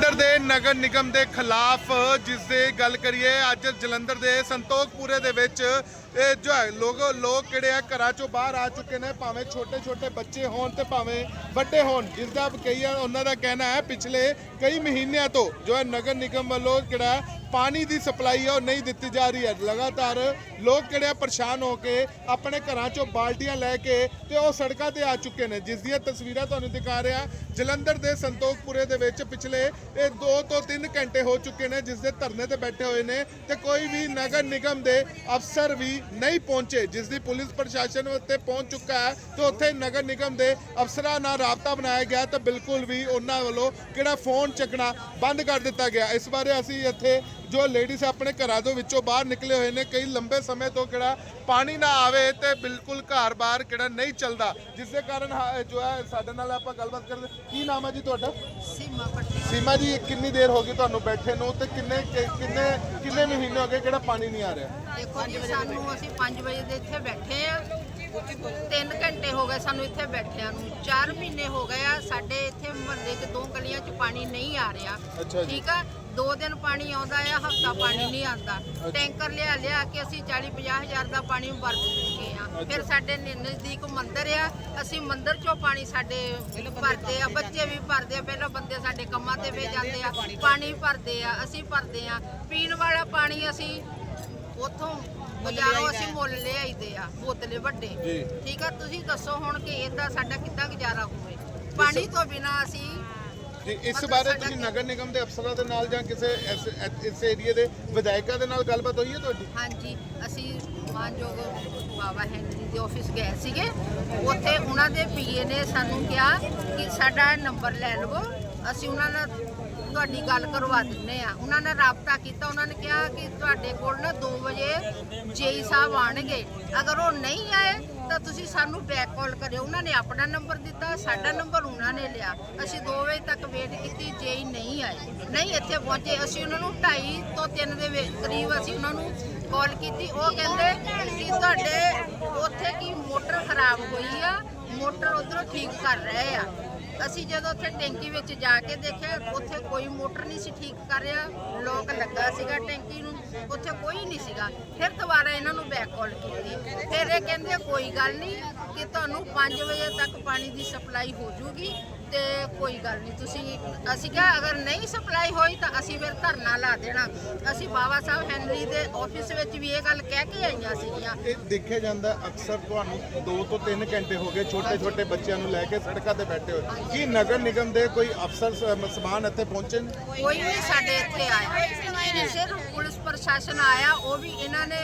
ਜਲੰਧਰ ਦੇ ਨਗਰ ਨਿਗਮ ਦੇ ਖਿਲਾਫ ਜਿਸ ਦੇ ਗੱਲ ਕਰੀਏ, ਅੱਜ ਜਲੰਧਰ ਦੇ ਸੰਤੋਖਪੁਰੇ ਦੇ ਵਿੱਚ, ਇਹ ਜੋ ਹੈ, ਲੋਕ ਲੋਕ ਕਿਹੜੇ ਆ ਘਰਾਂ ਚੋਂ ਬਾਹਰ ਆ ਚੁੱਕੇ ਨੇ, ਭਾਵੇਂ ਛੋਟੇ ਛੋਟੇ ਬੱਚੇ ਹੋਣ ਤੇ ਭਾਵੇਂ ਵੱਡੇ ਹੋਣ, ਜਿਸ ਦਾ ਕਈ ਉਹਨਾਂ ਦਾ ਕਹਿਣਾ ਹੈ, ਪਿਛਲੇ ਕਈ ਮਹੀਨਿਆਂ ਤੋਂ ਜੋ ਹੈ ਨਗਰ ਨਿਗਮ ਵੱਲੋਂ ਕਿਹੜਾ ਪਾਣੀ ਦੀ ਸਪਲਾਈ ਹੈ ਉਹ ਨਹੀਂ ਦਿੱਤੀ ਜਾ ਰਹੀ ਹੈ। ਲਗਾਤਾਰ ਲੋਕ ਕਿਹੜੇ ਆ ਪਰੇਸ਼ਾਨ ਹੋ ਕੇ ਆਪਣੇ ਘਰਾਂ ਚੋਂ ਬਾਲਟੀਆਂ ਲੈ ਕੇ ਤੇ ਉਹ ਸੜਕਾਂ ਤੇ ਆ ਚੁੱਕੇ ਨੇ। ਜਿਸ ਦੀਆਂ ਤਸਵੀਰਾਂ ਤੁਹਾਨੂੰ ਦਿਖਾ ਰਿਹਾ, ਜਲੰਧਰ ਦੇ ਸੰਤੋਖਪੁਰੇ ਦੇ ਵਿੱਚ ਪਿਛਲੇ ਇਹ 2 ਤੋਂ 3 ਘੰਟੇ ਹੋ ਚੁੱਕੇ ਨੇ, ਜਿਸ ਦੇ ਧਰਨੇ ਤੇ ਬੈਠੇ ਹੋਏ ਨੇ ਤੇ ਕੋਈ ਵੀ ਨਗਰ ਨਿਗਮ ਦੇ ਅਫਸਰ ਵੀ ਨਹੀਂ ਪਹੁੰਚੇ। ਜਿਸ ਦੀ ਪੁਲਿਸ ਪ੍ਰਸ਼ਾਸਨ ਉੱਤੇ ਪਹੁੰਚ ਚੁੱਕਾ ਹੈ ਤੇ ਉੱਥੇ ਨਗਰ ਨਿਗਮ ਦੇ ਅਫਸਰਾਂ ਨਾਲ ਰਾਬਤਾ ਬਣਾਇਆ ਗਿਆ ਤਾਂ ਬਿਲਕੁਲ ਵੀ ਉਹਨਾਂ ਵੱਲੋਂ ਕਿਹੜਾ ਫੋਨ ਚੱਕਣਾ ਬੰਦ ਕਰ ਦਿੱਤਾ ਗਿਆ। ਇਸ ਬਾਰੇ ਅਸੀਂ ਇੱਥੇ ਜੋ ਲੇਡੀਜ਼ ਆਪਣੇ ਘਰਾਂ ਤੋਂ ਵਿੱਚੋਂ ਬਾਹਰ ਨਿਕਲੇ ਹੋਏ ਨੇ ਕਈ ਲੰਬੇ ਸਮੇਂ ਤੋਂ ਕਿਹੜਾ ਪਾਣੀ ਨਾ ਆਵੇ ਤੇ ਬਿਲਕੁਲ ਘਰ-ਬਾਰ ਕਿਹੜਾ ਨਹੀਂ ਚੱਲਦਾ। ਜਿਸ ਦੇ ਕਾਰਨ ਜੋ ਹੈ ਸਾਡੇ ਨਾਲ ਆਪਾਂ ਗੱਲਬਾਤ ਕਰਦੇ ਕੀ ਨਾਮ ਹੈ ਜੀ ਤੁਹਾਡਾ? ਸੀਮਾ ਪੱਟੀ ਸੀਮਾ ਜੀ ਕਿੰਨੀ ਦੇਰ ਹੋ ਗਈ ਤੁਹਾਨੂੰ ਬੈਠੇ ਨੂੰ ਤੇ ਕਿੰਨੇ ਕਿੰਨੇ ਕਿੰਨੇ ਮਹੀਨੇ ਹੋ ਗਏ ਕਿਹੜਾ ਪਾਣੀ ਨਹੀਂ ਆ ਰਿਹਾ? ਦੇਖੋ ਜੀ ਸਾਨੂੰ ਅਸੀਂ 5 ਵਜੇ ਦੇ ਇੱਥੇ ਬੈਠੇ ਆ। 3 ਘੰਟੇ ਹੋ ਗਏ ਸਾਨੂੰ ਇੱਥੇ ਬੈਠਿਆਂ ਨੂੰ। 4 ਮਹੀਨੇ ਹੋ ਗਏ ਆ ਸਾਡੇ ਇੱਥੇ ਮੁਹੱਲੇ 'ਚ ਦੋ ਗਲੀਆਂ 'ਚ ਪਾਣੀ ਨਹੀਂ ਆ ਰਿਹਾ। ਠੀਕ ਆ? ਦੋ ਦਿਨ ਪਾਣੀ ਆਉਂਦਾ ਆ ਹਫਤਾ ਪਾਣੀ ਨਹੀਂ ਆਉਂਦਾ। ਟੈਂਕਰ ਲਿਆ ਲਿਆ ਕੇ ਅਸੀਂ 40 50 ਹਜ਼ਾਰ ਦਾ ਪਾਣੀ ਵਰਤ ਚੁੱਕੇ ਆ ਫਿਰ ਸਾਡੇ ਨ- ਨਜ਼ਦੀਕ ਮੰਦਿਰ ਆ ਅਸੀਂ ਮੰਦਿਰ ਚੋਂ ਪਾਣੀ ਸਾਡੇ ਭਰਦੇ ਆ ਬੱਚੇ ਵੀ ਭਰਦੇ ਆ ਪਹਿਲਾਂ ਬੰਦੇ ਸਾਡੇ ਕੰਮਾਂ ਤੇ ਵੇ ਜਾਂਦੇ ਆ ਪਾਣੀ ਭਰਦੇ ਆ। ਅਸੀਂ ਭਰਦੇ ਆ। ਪੀਣ ਵਾਲਾ ਪਾਣੀ ਅਸੀਂ ਉਥੋਂ ਬਾਜ਼ਾਰੋਂ ਅਸੀਂ ਮੁੱਲ ਲੈ ਆਈਦੇ ਆ ਬੋਤਲੇ ਵੱਡੇ। ਜੀ। ਠੀਕ ਆ ਤੁਸੀਂ ਦੱਸੋ ਹੁਣ ਕਿ ਇਹਦਾ ਸਾਡਾ ਕਿੱਦਾਂ ਗੁਜ਼ਾਰਾ ਹੋਵੇ? ਪਾਣੀ ਤੋਂ ਬਿਨਾ ਅਸੀਂ ਜੀ ਇਸ ਬਾਰੇ ਤੁਸੀਂ ਨਗਰ ਨਿਗਮ ਦੇ ਅਫਸਰਾਂ ਦੇ ਨਾਲ ਜਾਂ ਕਿਸੇ ਇਸ- ਇਸ ਏਰੀਆ ਦੇ ਵਿਧਾਇਕਾਂ ਦੇ ਨਾਲ ਗੱਲਬਾਤ ਹੋਈ ਹੈ ਤੁਹਾਡੀ? ਹਾਂਜੀ ਅਸੀਂ ਮਾਨਯੋਗ ਬਾਬਾ ਹੈਨਰੀ ਦੇ ਆਫਿਸ ਗਏ ਸੀਗੇ। ਉੱਥੇ ਉਹਨਾਂ ਦੇ ਪੀਏ ਨੇ ਸਾਨੂੰ ਕਿਹਾ ਕਿ ਸਾਡਾ ਨੰਬਰ ਲੈ ਲਵੋ। ਅਸੀਂ ਉਹਨਾਂ ਨਾਲ ਤੁਹਾਡੀ ਗੱਲ ਕਰਵਾ ਦਿੰਨੇ ਆ। ਉਹਨਾਂ ਨੇ ਰਾਬਤਾ ਕੀਤਾ, ਉਹਨਾਂ ਨੇ ਕਿਹਾ ਕਿ ਤੁਹਾਡੇ ਕੋਲ ਨਾ 2 ਵਜੇ ਜੇਈ ਸਾਹਿਬ ਆਣਗੇ ਅਗਰ ਉਹ ਨਹੀਂ ਆਏ, ਤਾਂ ਤੁਸੀਂ ਸਾਨੂੰ ਬੈਕ ਕਾਲ ਕਰਿਓ। ਉਹਨਾਂ ਨੇ ਆਪਣਾ ਨੰਬਰ ਦਿੱਤਾ, ਸਾਡਾ ਨੰਬਰ ਉਹਨਾਂ ਨੇ ਲਿਆ। ਅਸੀਂ 2 ਵਜੇ ਤੱਕ ਵੇਟ ਕੀਤੀ, ਜੇਈ ਨਹੀਂ ਆਏ। ਨਹੀਂ ਇੱਥੇ ਪਹੁੰਚੇ। ਅਸੀਂ ਉਹਨਾਂ ਨੂੰ 2:30 ਤੋਂ 3 ਦੇ ਕਰੀਬ ਅਸੀਂ ਉਹਨਾਂ ਨੂੰ ਕਾਲ ਕੀਤੀ। ਉਹ ਕਹਿੰਦੇ ਕਿ ਤੁਹਾਡੇ ਉੱਥੇ ਕੀ ਮੋਟਰ ਖਰਾਬ ਹੋਈ ਆ? ਮੋਟਰ ਉਧਰੋਂ ਠੀਕ ਕਰ ਰਹੇ ਆ। ਅਸੀਂ ਜਦੋਂ ਉੱਥੇ ਟੈਂਕੀ ਵਿੱਚ ਜਾ ਕੇ ਦੇਖਿਆ, ਉੱਥੇ ਕੋਈ ਮੋਟਰ ਨਹੀਂ ਸੀ ਠੀਕ ਕਰ ਰਿਹਾ। ਲੋਕ ਲੱਗਾ ਸੀਗਾ ਟੈਂਕੀ ਨੂੰ, ਉੱਥੇ ਕੋਈ ਨਹੀਂ ਸੀਗਾ। ਫਿਰ ਦੁਬਾਰਾ ਇਹਨਾਂ ਨੂੰ ਬੈਕ ਕਾਲ ਕੀਤੀ। ਫਿਰ ਇਹ ਕਹਿੰਦੇ ਕੋਈ ਗੱਲ ਨਹੀਂ, ਕਿ ਤੁਹਾਨੂੰ 5 ਵਜੇ ਤੱਕ ਪਾਣੀ ਦੀ ਸਪਲਾਈ ਹੋ ਜੂਗੀ। ਤੇ ਕੋਈ ਗੱਲ ਨਹੀਂ ਤੁਸੀਂ ਅਸੀਂ ਕਿਹਾ ਅਗਰ ਨਹੀਂ ਸਪਲਾਈ ਹੋਈ ਤਾਂ ਅਸੀਂ ਫਿਰ ਧਰਨਾ ਲਾ ਦੇਣਾ। ਅਸੀਂ ਬਾਬਾ ਸਾਹਿਬ ਹੈਨਰੀ ਦੇ ਆਫਿਸ ਵਿੱਚ ਵੀ ਇਹ ਗੱਲ ਕਹਿ ਕੇ ਆਈਆਂ ਸੀਗੀਆਂ। ਇਹ ਦੇਖਿਆ ਜਾਂਦਾ ਅਕਸਰ ਤੁਹਾਨੂੰ 2 ਤੋਂ 3 ਘੰਟੇ ਹੋ ਗਏ ਛੋਟੇ ਛੋਟੇ ਬੱਚਿਆਂ ਨੂੰ ਲੈ ਕੇ ਸੜਕਾਂ ਤੇ ਬੈਠੇ ਹੋਏ। ਕੀ ਨਗਰ ਨਿਗਮ ਦੇ ਕੋਈ ਅਫਸਰ ਸ- ਸਮਾਨ ਇੱਥੇ ਪਹੁੰਚੇ ਨੇ? ਕੋਈ ਵੀ ਸਾਡੇ ਇੱਥੇ ਆਇਆ। ਸਿਰਫ ਪੁਲਿਸ ਪ੍ਰਸ਼ਾਸਨ ਆਇਆ ਉਹ ਵੀ ਇਹਨਾਂ ਨੇ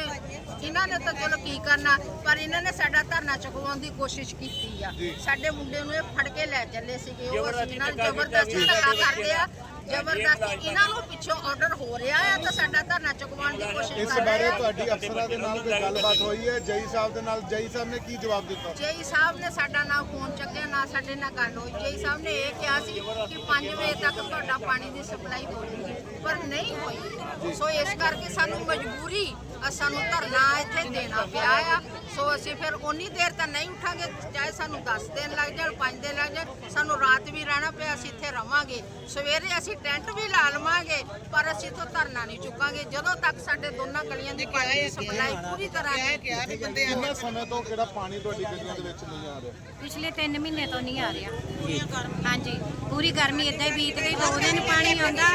ਇਹਨਾਂ ਨੇ ਤਾਂ ਚਲੋ ਕੀ ਕਰਨਾ ਪਰ ਇਹਨਾਂ ਨੇ ਸਾਡਾ ਧਰਨਾ ਚੁਕਵਾਉਣ ਦੀ ਕੋਸ਼ਿਸ਼ ਕੀਤੀ ਆ। ਸਾਡੇ ਮੁੰਡੇ ਨੂੰ ਇਹ ਫੜ ਕੇ ਲੈ ਚੱਲੇ ਸੀਗੇ ਉਹ ਅਸੀਂ ਨਾਲ ਜ਼ਬਰਦਸਤੀ ਧੱਕਾ ਕਰਦੇ ਆ। ਜ਼ਬਰਦਸਤੀ ਇਹਨਾਂ ਨੂੰ ਪਿੱਛੋਂ ਆਰਡਰ ਹੋ ਰਿਹਾ ਆ ਤਾਂ ਸਾਡਾ ਧਰਨਾ ਚੁਕਵਾਉਣ ਦੀ ਕੋਸ਼ਿਸ਼ ਇਸ ਕਰ ਬਾਰੇ ਰਹੇ ਆ। ਤੁਹਾਡੀ ਅਫਸਰਾਂ ਦੇ ਨਾਲ ਕੋਈ ਗੱਲਬਾਤ ਹੋਈ ਹੈ? ਜਈ ਸਾਹਿਬ ਦੇ ਨਾਲ ਜਈ ਸਾਹਿਬ ਨੇ ਕੀ ਜਵਾਬ ਦਿੱਤਾ? ਜੇਈ ਸਾਹਿਬ ਨੇ ਸਾਡਾ ਨਾ ਫੋਨ ਚੱਕਿਆ ਨਾ ਸਾਡੇ ਨਾਲ ਗੱਲ ਹੋਈ। ਜੇਈ ਸਾਹਿਬ ਨੇ ਇਹ ਕਿਹਾ ਸੀ ਕਿ 5 ਵਜੇ ਤੱਕ ਤੁਹਾਡਾ ਪਾਣੀ ਦੀ ਸਪਲਾਈ ਹੋ ਜੂਗੀ ਪਰ ਨਹੀਂ ਹੋਈ। ਸੋ ਇਸ ਕਰਕੇ ਸਾਨੂੰ ਮਜਬੂਰੀ ਅ ਸਾਨੂੰ ਧਰਨਾ ਇੱਥੇ ਦੇਣਾ ਪਿਆ ਆ। ਸੋ ਅਸੀਂ ਫਿਰ ਉਨੀ ਦੇਰ ਤਾਂ ਨਹੀਂ ਉਠਾਂਗੇ ਚਾਹੇ ਸਾਨੂੰ 10 ਦਿਨ ਲੱਗ ਜਾਣ 5 ਦਿਨ ਲੱਗ ਜਾਣ ਸਾਨੂੰ ਰਾਤ ਵੀ ਰਹਿਣਾ ਪਿਆ ਅਸੀਂ ਇੱਥੇ ਰਵਾਂਗੇ। ਸਵੇਰੇ ਅਸੀਂ ਟੈਂਟ ਵੀ ਲਾ ਲਵਾਂਗੇ ਪਰ ਅਸੀਂ ਤੋਂ ਧਰਨਾ ਨਹੀਂ ਚੁੱਕਾਂਗੇ। ਜਦੋਂ ਤੱਕ ਸਾਡੇ ਦੋਨਾਂ ਗਲੀਆਂ ਦੀ ਪਾਣੀ ਦੀ ਸਪਲਾਈ ਪੂਰੀ ਤਰ੍ਹਾਂ ਨਹੀਂ ਕਿੰਨੇ ਸਮੇਂ ਤੋਂ ਕਿਹੜਾ ਪਾਣੀ ਤੁਹਾਡੀ ਗੱਡੀਆਂ ਦੇ ਵਿੱਚ ਨਹੀਂ ਆ ਰਿਹਾ? ਪਿਛਲੇ 3 ਮਹੀਨੇ ਤੋਂ ਨਹੀਂ ਆ ਰਿਹਾ। ਹਾਂਜੀ ਪੂਰੀ ਗਰਮੀ ਇਦਾਂ ਹੀ ਬੀਤ ਗਈ ਦੋ ਦਿਨ ਪਾਣੀ ਆਉਂਦਾ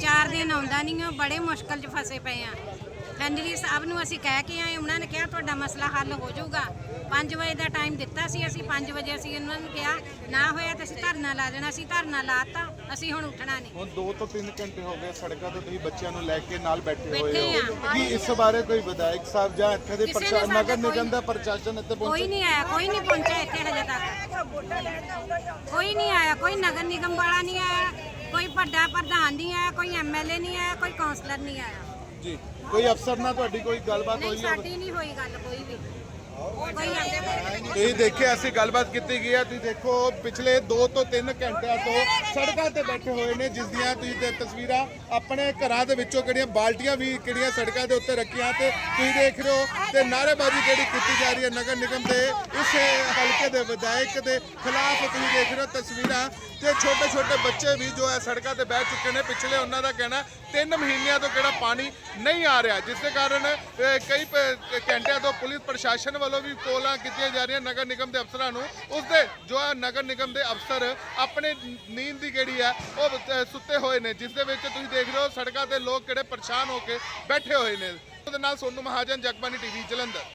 ਚਾਰ ਦਿਨ ਆਉਂਦਾ ਨਹੀਂ ਉਹ ਬੜੇ ਮੁਸ਼ਕਲ 'ਚ ਫਸੇ ਪਏ ਆ। ਹੈਨਰੀ ਸਾਹਿਬ ਨੂੰ ਅਸੀਂ ਕਹਿ ਕੇ ਆਏ ਉਹਨਾਂ ਨੇ ਕਿਹਾ ਤੁਹਾਡਾ ਮਸਲਾ ਹੱਲ ਹੋ ਜਾਊਗਾ। 5 ਵਜੇ ਦਾ ਟਾਈਮ ਦਿੱਤਾ ਸੀ ਅਸੀਂ 5 ਵਜੇ ਅਸੀਂ ਉਹਨਾਂ ਨੂੰ ਕਿਹਾ ਨਾ ਹੋਇਆ ਤਾਂ ਅਸੀਂ ਧਰਨਾ ਲਾ ਦੇਣਾ ਅਸੀਂ ਧਰਨਾ ਲਾਤਾ ਅਸੀਂ ਹੁਣ ਉੱਠਣਾ ਨਹੀਂ। ਹੁਣ 2 ਤੋਂ 3 ਘੰਟੇ ਹੋ ਗਏ ਸੜਕਾਂ ਤੇ ਤੁਸੀਂ ਬੱਚਿਆਂ ਨੂੰ ਲੈ ਕੇ ਨਾਲ ਬੈਠੇ ਹੋਏ ਹੋ। ਕੀ ਇਸ ਬਾਰੇ ਕੋਈ ਵਿਧਾਇਕ ਸਾਹਿਬ ਜਾਂ ਇੱਥੇ ਦੇ ਪ੍ਰਸ਼ਾਸਨ ਨਗਰ ਨਿਗਮ ਕੋਈ- ਦਾ ਪ੍ਰਸ਼ਾਸਨ ਇੱਥੇ ਕੋਈ ਪਹੁੰਚੇ ਨਹੀਂ ਆਇਆ ਕੋਈ ਨਹੀਂ ਪਹੁੰਚਿਆ ਇੱਥੇ ਹਜੇ ਤੱਕ। ਕੋਈ ਨਹੀਂ ਆਇਆ ਕੋਈ ਨਗਰ ਨਿਗਮ ਵਾਲਾ ਨਹੀਂ ਆਇਆ ਕੋਈ ਵੱਡਾ ਪ੍ਰਧਾਨ ਨਹੀਂ ਆਇਆ ਕੋਈ ਐਮਐਲਏ ਨਹੀਂ ਆਇਆ ਕੋਈ ਕਾਉਂਸਲਰ ਨਹੀਂ ਆਇਆ। ਜੀ। ਕੋਈ ਅਫਸਰ ਨਾਲ ਤੁਹਾਡੀ ਕੋਈ ਗੱਲਬਾਤ ਨਹੀਂ ਹੋਈ ਹੋਵੇ? ਸਾਡੀ ਨਹੀਂ ਹੋਈ ਗੱਲ ਕੋਈ ਵੀ। ਤੁਸੀਂ ਦੇਖਿਆ, ਅਸੀਂ ਗੱਲਬਾਤ ਕੀਤੀ ਗਈ ਹੈ। ਤੁਸੀਂ ਦੇਖੋ, ਪਿਛਲੇ 2 ਤੋਂ 3 ਘੰਟਿਆਂ ਤੋਂ ਸੜਕਾਂ ਤੇ ਬੈਠੇ ਹੋਏ ਨੇ, ਜਿਸ ਦੀਆਂ ਤੁਸੀਂ ਤੇ ਤਸਵੀਰਾਂ ਆਪਣੇ ਘਰਾਂ ਦੇ ਵਿੱਚੋਂ ਕਿਹੜੀਆਂ ਬਾਲਟੀਆਂ ਵੀ ਕਿਹੜੀਆਂ ਸੜਕਾਂ ਦੇ ਉੱਤੇ ਰੱਖੀਆਂ ਤੇ ਤੁਸੀਂ ਦੇਖ ਰਹੇ ਹੋ ਤੇ ਨਾਅਰੇਬਾਜ਼ੀ ਜਿਹੜੀ ਕੀਤੀ ਜਾ ਰਹੀ ਹੈ ਨਗਰ ਨਿਗਮ ਦੇ, ਇਸ ਹਲਕੇ ਦੇ ਵਿਧਾਇਕ ਦੇ ਖਿਲਾਫ ਤੁਸੀਂ ਦੇਖ ਰਹੇ ਹੋ ਤਸਵੀਰਾਂ ਤੇ ਛੋਟੇ ਛੋਟੇ ਬੱਚੇ ਵੀ ਜੋ ਹੈ ਸੜਕਾਂ ਤੇ ਬਹਿ ਚੁੱਕੇ ਨੇ। ਪਿਛਲੇ ਉਹਨਾਂ ਦਾ ਕਹਿਣਾ 3 ਮਹੀਨਿਆਂ ਤੋਂ ਕਿਹੜਾ ਪਾਣੀ ਨਹੀਂ ਆ ਰਿਹਾ, ਜਿਸ ਦੇ ਕਾਰਨ ਕਈ ਘੰਟਿਆਂ ਤੋਂ ਪੁਲਿਸ ਪ੍ਰਸ਼ਾਸਨ ਵੱਲੋਂ ਵੀ ਕੋਲਾਂ ਕੀਤੀਆਂ ਜਾ ਰਹੀਆਂ ਨਗਰ ਨਿਗਮ ਦੇ ਅਫਸਰਾਂ ਨੂੰ। ਉਸ ਦੇ ਜੋ ਆ ਨਗਰ ਨਿਗਮ ਦੇ ਅਫਸਰ ਆਪਣੇ ਨੀਂਦ ਦੀ ਜਿਹੜੀ ਹੈ ਉਹ ਸੁੱਤੇ ਹੋਏ ਨੇ, ਜਿਸ ਦੇ ਵਿੱਚ ਤੁਸੀਂ ਦੇਖ ਰਹੇ ਹੋ ਸੜਕਾਂ ਤੇ ਲੋਕ ਕਿਹੜੇ ਪਰੇਸ਼ਾਨ ਹੋ ਕੇ ਬੈਠੇ ਹੋਏ ਨੇ। ਉਹਦੇ ਨਾਲ ਸੋਨੂ ਮਹਾਜਨ ਜਗਬਾਨੀ ਟੀਵੀ, ਜਲੰਧਰ।